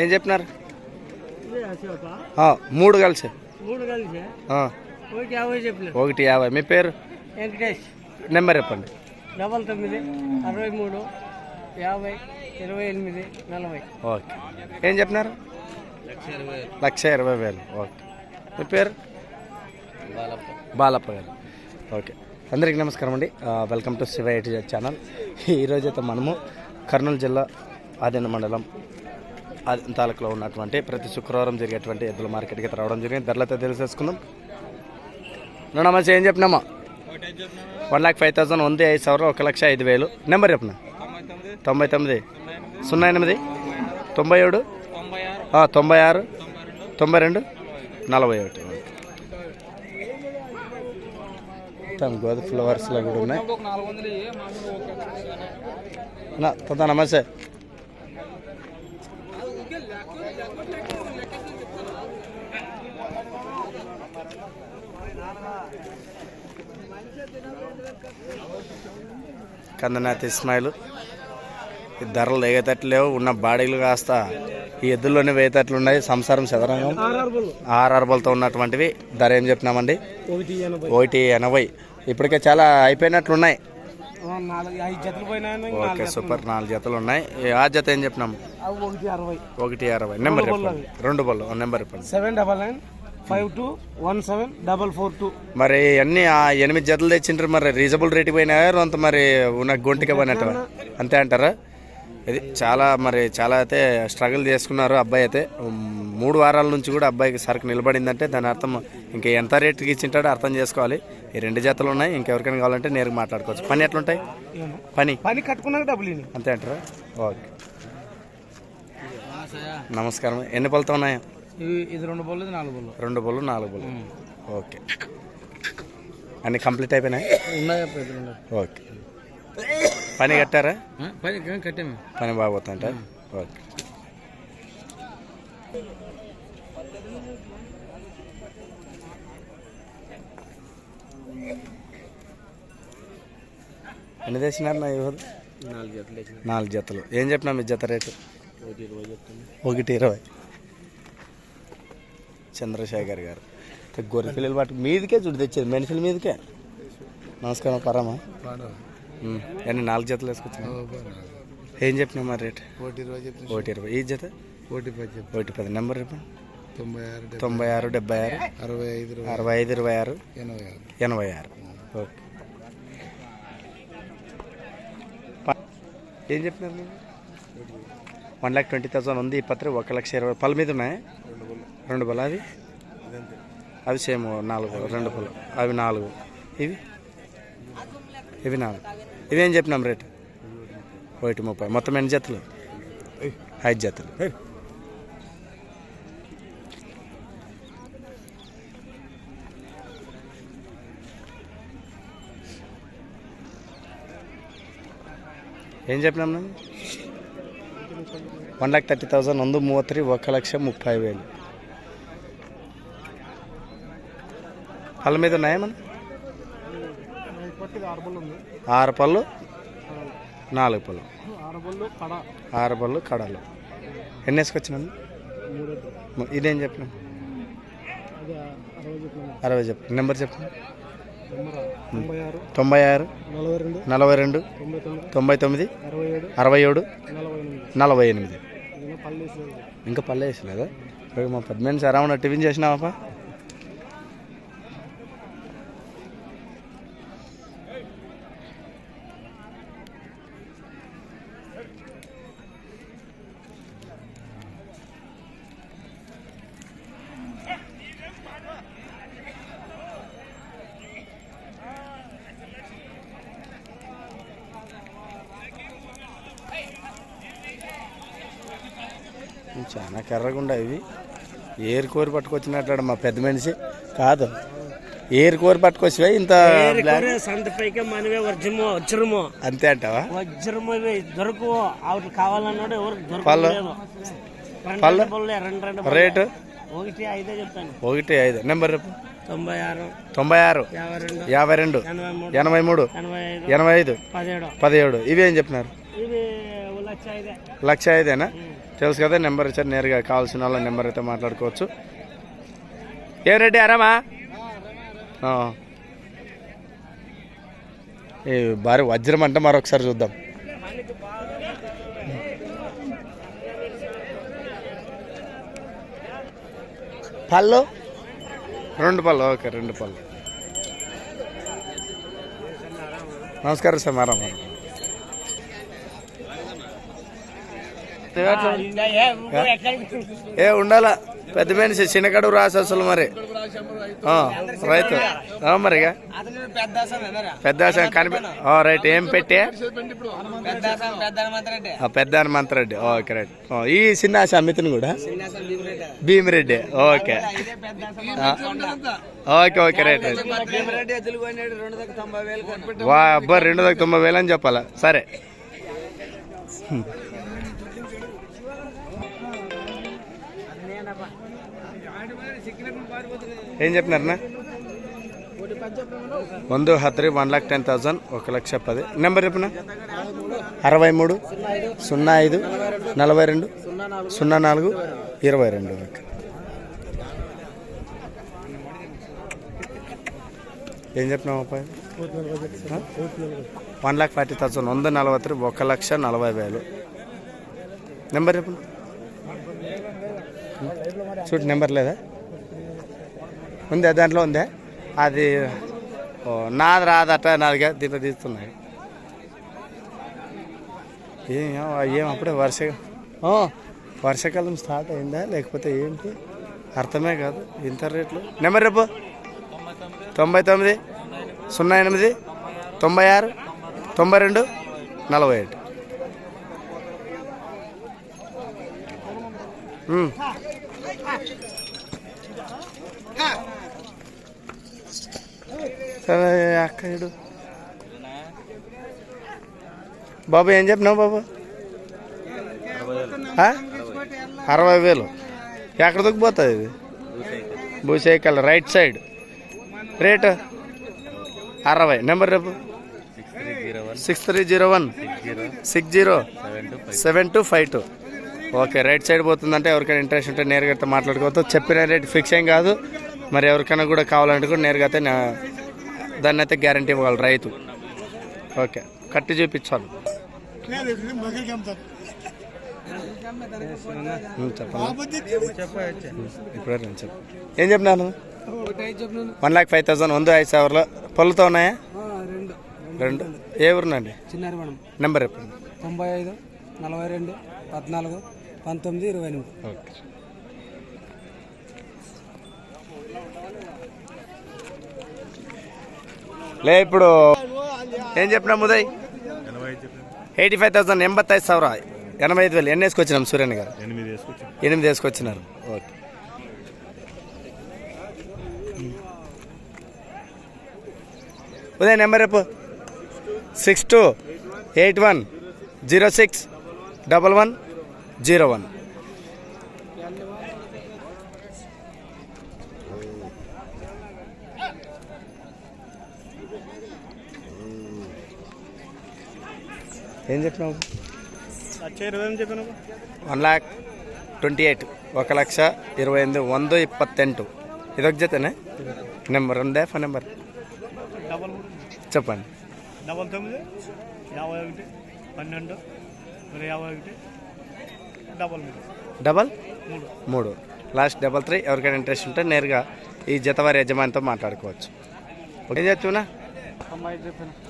ఏం చెప్పినారు? మూడు కలిసి. ఒకటి యాభై మీ పేరు? వెంకటేష్. నెంబర్ చెప్పండి. డబల్ తొమ్మిది అరవై మూడు యాభై ఇరవై ఎనిమిది నలభై. ఓకే. ఏం చెప్పినారు? లక్ష ఇరవై వేలు. ఓకే. మీ పేరు? బాలప్ప. గారు. ఓకే. అందరికీ నమస్కారం అండి. Welcome to Shiva eight channel. ఈరోజు అయితే మనము కర్నూలు జిల్లా ఆదిన మండలం తాలూకులో ఉన్నటువంటి ప్రతి శుక్రవారం జరిగేటువంటి ఎద్దుల మార్కెట్కి రావడం జరిగింది. ధరలతో తెలిసేసుకుందాం. నువ్వు అమ్మా ఏం చెప్పినామా? వన్ ల్యాక్ ఫైవ్ థౌసండ్ ఉంది ఐదు సవరం ఒక లక్ష ఐదు వేలు. నెంబర్ చెప్పిన? తొంభై తొమ్మిది. సున్నా ఎనిమిది? తొంభై ఏడు? తొంభై ఆరు? తొంభై రెండు? నలభై ఒకటి. గోధుమ ఫ్లవర్స్లో కూడా ఉన్నాయి. తదా నమస్తే. కందనాథ్ ఇస్మాయిల్ ఈ ధరలు లేవు ఉన్న బాడీలు కాస్త ఈ ఎద్దుల్లోనే వేయేటట్లు ఉన్నాయి. సంసారం చదరంగం. ఆరు అరబలతో ఉన్నటువంటివి. ధర ఏం చెప్పినామండి? ఒకటి ఎనభై. ఇప్పటికే చాలా అయిపోయినట్లున్నాయి. Okay super. నాలుగు జతలు ఉన్నాయి. ఆ జత ఏం చెప్పినాము అవి ఒకటి అరవై. ఒకటి అరవై. నెంబర్ రెండు బళ్ళు నెంబర్ చెప్పండి. Seven double nine five two one seven double four two. మరి అన్ని ఆ ఎనిమిది జతలు తెచ్చింటారు మరి రీజనబుల్ రేట్ పోయినారు అంత మరి ఉన్న గొంటికి పోయినట్టు అంతే అంటారా? ఇది చాలా మరి చాలా అయితే స్ట్రగుల్ చేసుకున్నారు అబ్బాయి అయితే. మూడు వారాల నుంచి కూడా అబ్బాయికి సరుకు నిలబడిందంటే దాని అర్థం ఇంకా ఎంత రేటుకి ఇచ్చింటాడో అర్థం చేసుకోవాలి. ఈ రెండు జతలు ఉన్నాయి ఇంకెవరికైనా కావాలంటే నేరుగా మాట్లాడుకోవచ్చు. పని ఎట్లుంటాయి? పని. పని కట్టుకున్నాక డబ్బులు. అంతే అంటారా? ఓకే. నమస్కారం. ఎన్ని పళ్ళతో ఉన్నాయి? ఇది రెండు ఇది నాలుగు బళ్ళు రెండు బళ్ళు నాలుగు బళ్ళు ఓకే. అన్ని కంప్లీట్ అయిపోయినాయి? ఓకే. పని కట్టారా? పని కట్టాము పని బాగోతుంట ఓకే. ఎన్ని తెచ్చినారు నా ఇవ్వదు నాలుగు జతలు నాలుగు జతలు. ఏం చెప్పినా మీ జత రేటు? ఒకటి ఇరవై చంద్రశేఖర్ గారు. గొర్రె పిల్లలు పట్టు మీదికే చూడు తెచ్చేది. మనుషుల మీదకే. నమస్కారం పరమా. ఎన్ని నాలుగు జతలు వేసుకొచ్చినా ఏం చెప్పినా మరి రేట్? ఒకటి ఇరవై చెప్తాను ఒకటి ఇరవై. ఈ జత? ఒకటి పది ఒకటి పది. నెంబర్ చెప్పండి తొంభై ఆరు తొంభై ఆరు డెబ్బై ఆరు. అరవై ఐదు అరవై ఐదు ఇరవై ఆరు. ఎనభై ఆరు. ఎనభై ఆరు. ఓకే. ఏం చెప్పినారు మీరు? వన్ ల్యాక్ ట్వంటీ థౌసండ్ ఉంది ఈ పత్రి. ఒక లక్ష ఇరవై పళ్ళ మీద ఉన్నాయి? రెండు పళ్ళు అవి? అవి సేమ్ నాలుగు రెండు పళ్ళు అవి నాలుగు. ఇవి? ఇవి నాలుగు ఇవి ఏం చెప్పినాం రేటు ఒకటి ముప్పై మొత్తం ఎన్ని జతలు ఐదు జతలు ఏం చెప్పినాం ನಾವು ಒನ್ ಲ್ಯಾಕ್ ತರ್ಟಿ ತೌಸಂಡ್ ಒಂದು ಮೂವತ್ತು ರೀ ఒక లక్ష ముప్పై వేలు పళ్ళ మీద ఉన్నాయా మన పట్టిది ఆరు పళ్ళు నాలుగు పళ్ళు. ఆరు పళ్ళు కడలు. ఎన్ని వేసుకొచ్చినాను మూడు. ఇదేం చెప్పిన అరవై చెప్పు నెంబర్ చెప్పు. తొంభై ఆరు. నలభై రెండు. తొంభై తొమ్మిది. అరవై ఏడు. నలభై ఎనిమిది. ఇంకా పల్లె వేసలేదా. మా పద్మేని సరవణ టిఫిన్ చేసినావా చాలా కర్రగుండా ఇవి. ఏరు కోరి పట్టుకొచ్చినట్టు మా పెద్ద మనిషి. కాదు. ఏరు కోరి పట్టుకొచ్చివా ఇంత బ్లాక్ సంత పైకి మనమే వజ్రము వజ్రము. అంతే అంటావా? వజ్రము ఇవి దొరకవు. ఆవిడ కావాలన్నాడు ఎవరు? దొరకలేదు. రేటు? ఒకటి ఐదే చెప్తాను. ఒకటి ఐదు. నెంబర్ చెప్పు. తొంభై ఆరు తొంభై ఆరు యాభై రెండు ఎనభై మూడు ఎనభై ఐదు పదిహేడు. పదిహేడు. ఇవి చెప్పినారు ఐదే. లక్ష ఐదేనా? తెలుసు కదా నెంబర్ ఇచ్చారు నేరుగా కావాల్సిన వాళ్ళ నెంబర్ అయితే మాట్లాడుకోవచ్చు. ఏ రెడ్డి అరామా ఏ భారీ వజ్రం అంటే మరొకసారి చూద్దాం. పళ్ళు? రెండు పళ్ళు ఓకే రెండు పళ్ళు. నమస్కారం సార్ మారా ఏ ఉండాలా? పెద్ద మనిషి చిన్నకడు రాసి అసలు మరి. రైతు. ఆ, మరిగా? పెద్ద ఆశ కనిపి ఆ, రైట్ ఏం పెట్టే? ఆ, పెద్ద హనుమంతరెడ్డి. Okay right. ఈ చిన్న ఆశ అమితిని కూడా? Bheemireddy. Okay. Okay okay right right. వా అబ్బా రెండు దాకా తొంభై వేలు అని చెప్పాలా? సరే. ఏం చెప్పినారన్నా ಒಂದು ಹತ್ತು వన్ లాక్ టెన్ థౌసండ్ ఒక లక్ష పది నెంబర్ చెప్పిన అరవై మూడు సున్నా ఐదు నలభై రెండు సున్నా నాలుగు ఇరవై రెండు ఓకే ఏం చెప్పినావు అబ్బాయి వన్ లాక్ ఫార్టీ థౌసండ్ వంద నలభై ఒక లక్ష నలభై వేలు నెంబర్ చెప్పు చూడు నెంబర్ లేదా ఉందా? దాంట్లో ఉందా? అది ఓ నాది రాదట నాదిగా దీంట్లో తీస్తున్నాయి. ఏం ఏం అప్పుడే వర్ష వర్షాకాలం స్టార్ట్ అయిందా? లేకపోతే ఏంటి? అర్థమే కాదు ఇంత రేట్లు. నెంబర్ రేపు తొంభై తొమ్మిది సున్నా ఎనిమిది తొంభై ఆరు తొంభై రెండు నలభై ఒకటి సరే బాబు ఏం చెప్పినావు బాబు? అరవై వేలు. ఎక్కడ దొక్కిపోతుంది ఇది భూసైకల్ రైట్ సైడ్. రేటు? అరవై. నెంబర్ రేపు? Six three zero one. Six zero. Seven two five two. Okay right side పోతుందంటే ఎవరికైనా ఇంట్రెస్ట్ ఉంటే నేరుగా అయితే మాట్లాడుకోవచ్చు. చెప్పిన రేట్ ఫిక్స్ ఏం కాదు. మరి ఎవరికైనా కూడా కావాలంటే కూడా నేరుగా అయితే నా- దాన్ని అయితే గ్యారంటీ ఇవ్వాలి రైతు. ఓకే. కట్టి చూపించాలి. ఇప్పుడే చెప్పు. ఏం చెప్పినాను? వన్ లాక్ ఫైవ్ థౌసండ్ వంద ఐదు సవర్లో. పళ్ళుతో ఉన్నాయా? రెండు. రెండు ఏ ఊరునండి? చిన్నారి మనం నెంబర్ చెప్పండి. తొంభై ఐదు నలభై రెండు పద్నాలుగు పంతొమ్మిది ఇరవై ఎనిమిది. ఓకే. లే ఇప్పుడు ఏం చెప్పినా ముదయ్ ఎయిటీ ఫైవ్ థౌసండ్ ఎంబత్ ఐదు సవర ఎనభై ఐదు వేలు. ఎన్ని వేసుకొచ్చినాం సూర్యన్ గారు? ఎనిమిది వేసుకొచ్చినారు. ఓకే. ఉదయ్ నెంబర్ రేపు six two eight one zero six double one zero one. ఏం చెప్పినావు? వన్ ల్యాక్ ట్వంటీ ఎయిట్ ఒక లక్ష ఇరవై ఎనిమిది వంద ఇప్పత్తెంటు. ఒక జతనే? నెంబర్ ఉందే ఫోన్ నెంబర్. చెప్పండి. డబల్ తొమ్మిది యాభై ఒకటి పన్నెండు యాభై ఒకటి డబల్ డబల్? మూడు. లాస్ట్ డబల్ త్రీ ఎవరికైనా ఇంట్రెస్ట్ ఉంటే నేరుగా ఈ జతవారి యజమానితో మాట్లాడుకోవచ్చు. ఏం చెప్తున్నా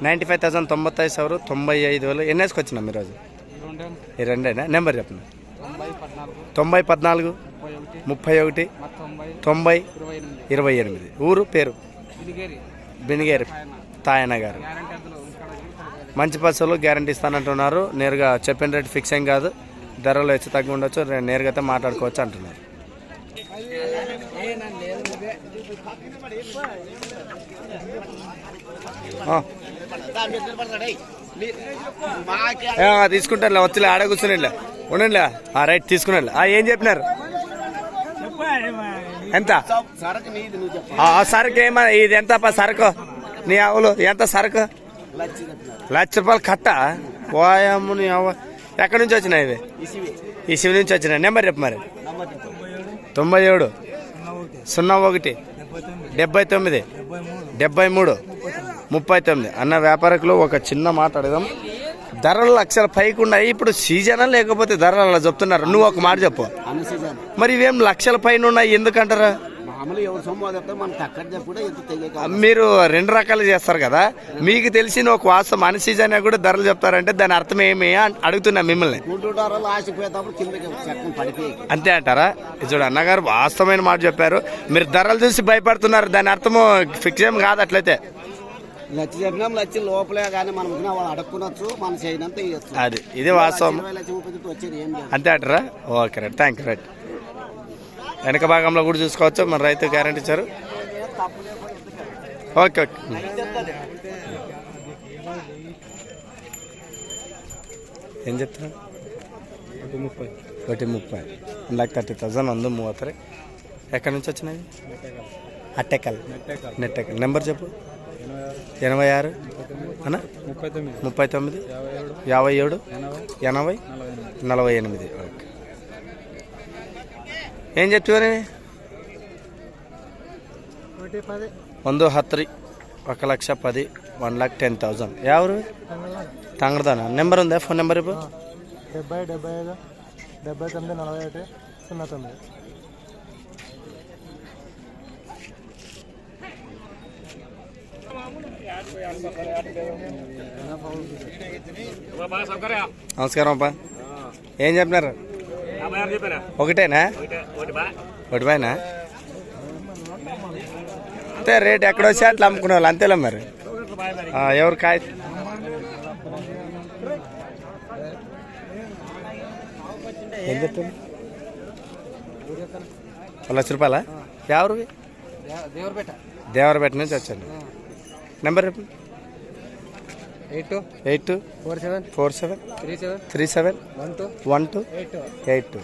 నైంటీ ఫైవ్ థౌసండ్ తొంభై సవరు తొంభై ఐదు వేలు. ఎన్ని వేసుకొచ్చినాం ఈరోజు? రెండు ఈ రెండేనా? నెంబర్ చెప్పండి. తొంభై పద్నాలుగు. ముప్పై ఒకటి. తొంభై ఇరవై ఎనిమిది. ఊరు పేరు? బినిగేరి. తాయన్న గారు. మంచి పసులు గ్యారంటీ ఇస్తానంటున్నారు. నేరుగా చెప్పిన రేట్ ఫిక్స్ ఏం కాదు. ధరలు హెచ్చు తగ్గి ఉండొచ్చు. నేరుగా అయితే మాట్లాడుకోవచ్చు అంటున్నారు. తీసుకుంటారులే వచ్చలే ఆడ కూర్చునిలే ఉండండిలే. ఆ రైట్ తీసుకున్నాను ఏం చెప్పినారు? ఎంత? ఆ సరుకు ఏమ ఇది ఎంత సరుకు? నీ ఆవులు ఎంత సరుకు? లక్ష రూపాయలు కట్ట? పోయాము నీ అవ్వ ఎక్కడి నుంచి వచ్చినాయి ఇవి? ఈ శివ నుంచి వచ్చినాయి. నెంబర్ చెప్పు మరి. తొంభై ఏడు. సున్నా ఒకటి. డెబ్బై తొమ్మిది. డెబ్బై మూడు. ముప్పై తొమ్మిది. అన్న వ్యాపారకులు ఒక చిన్న మాట అడగదాం. ధరలు లక్షల పైకి ఉన్నాయి. ఇప్పుడు సీజనా లేకపోతే ధరలు అలా చెప్తున్నారు? నువ్వు ఒక మాట చెప్పు. మరి ఇవేం లక్షల పైన ఉన్నాయి? ఎందుకంటారా? ఎవరు సొమ్ము మనకు ఎంత మీరు రెండు రకాలు చేస్తారు కదా. మీకు తెలిసిన ఒక వాస్తవం అన్ సీజన్ కూడా ధరలు చెప్తారంటే దాని అర్థం ఏమి అడుగుతున్నా మిమ్మల్ని. కిందకి చక్కని పడిపోయి. అంతే అంటారా? చూడు అన్నగారు వాస్తవమైన మాట చెప్పారు. మీరు ధరలు చూసి భయపడుతున్నారు దాని అర్థము ఫిక్స్ ఏం కాదు అట్లయితే. లచ్చి చెప్పినాం లచ్చి లోపలే కానీ మనం వాళ్ళు అడుక్కునొచ్చు మనం చేయనంత అది ఇది వాస్తవం. అంతే అంటారా? Okay right thank you right. వెనక భాగంలో కూడా చూసుకోవచ్చు. మన రైతు గ్యారంటీ ఇచ్చారు. Okay okay. ఏం చెప్తున్నా ముప్పై. ఒకటి ముప్పై. వన్ లాక్ థర్టీ థౌసండ్ వంద మూవత్తరే ఎక్కడి నుంచి వచ్చినాయి? అట్టెక్కల్ నెట్టెక్కల్ నెంబర్ చెప్పు. ఎనభై ఆరు. అన్న? ముప్పై తొమ్మిది. ముప్పై తొమ్మిది. యాభై ఏడు. ఎనభై. నలభై ఎనిమిది. ఓకే. ఏం చెప్తావని ఒకటి పది ಒಂದು ಹತ್ತು ರೀ ఒక లక్ష పది వన్ లాక్ టెన్ థౌజండ్ ఎవరు తంగడదానా నెంబర్ ఉందా ఫోన్ నెంబర్ ఇప్పుడు డెబ్బై డెబ్బై ఐదు డెబ్బై తొమ్మిది నలభై ఒకటి సున్నా తొమ్మిది నమస్కారం అప్ప ఏం చెప్పినారు ఒకటేనా? ఒకటి పైన అంతే రేట్ ఎక్కడ వచ్చి అట్లా అమ్ముకునే వాళ్ళు అంతేలే మరి. ఆ, ఎవరు కాయ? ఏం చెప్తాను ఒక లక్ష రూపాయలా? ఎవరు దేవరపేట. దేవరపేట నుంచి వచ్చాను. నెంబర్ చెప్పు eight two eight two four seven four seven three seven three seven one two one two eight two eight two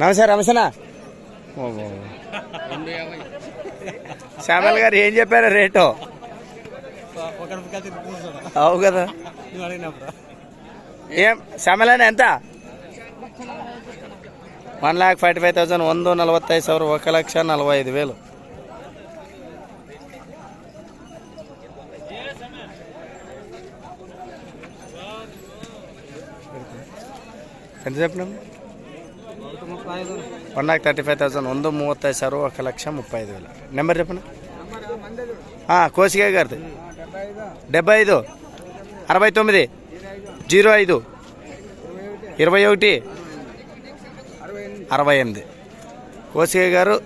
నమస్తే రమసనా శ్యామల్ గారు ఏం చెప్పారు రేటు? అవు కదా ఏం సమలైన ఎంత? One lakh forty five thousand వంద నలభై ఐదు సవరం ఒక లక్ష నలభై ఐదు వేలు. ఎంత చెప్పినాం one lakh thirty five thousand వంద మూవత్తై సార్ ఒక లక్ష ముప్పై ఐదు వేలు. నెంబర్ చెప్పండి కోసిగా గారిది. డెబ్బై ఐదు. అరవై తొమ్మిది. జీరో ఐదు. ఇరవై ఒకటి. అరవై ఎనిమిది. కోసిక గారు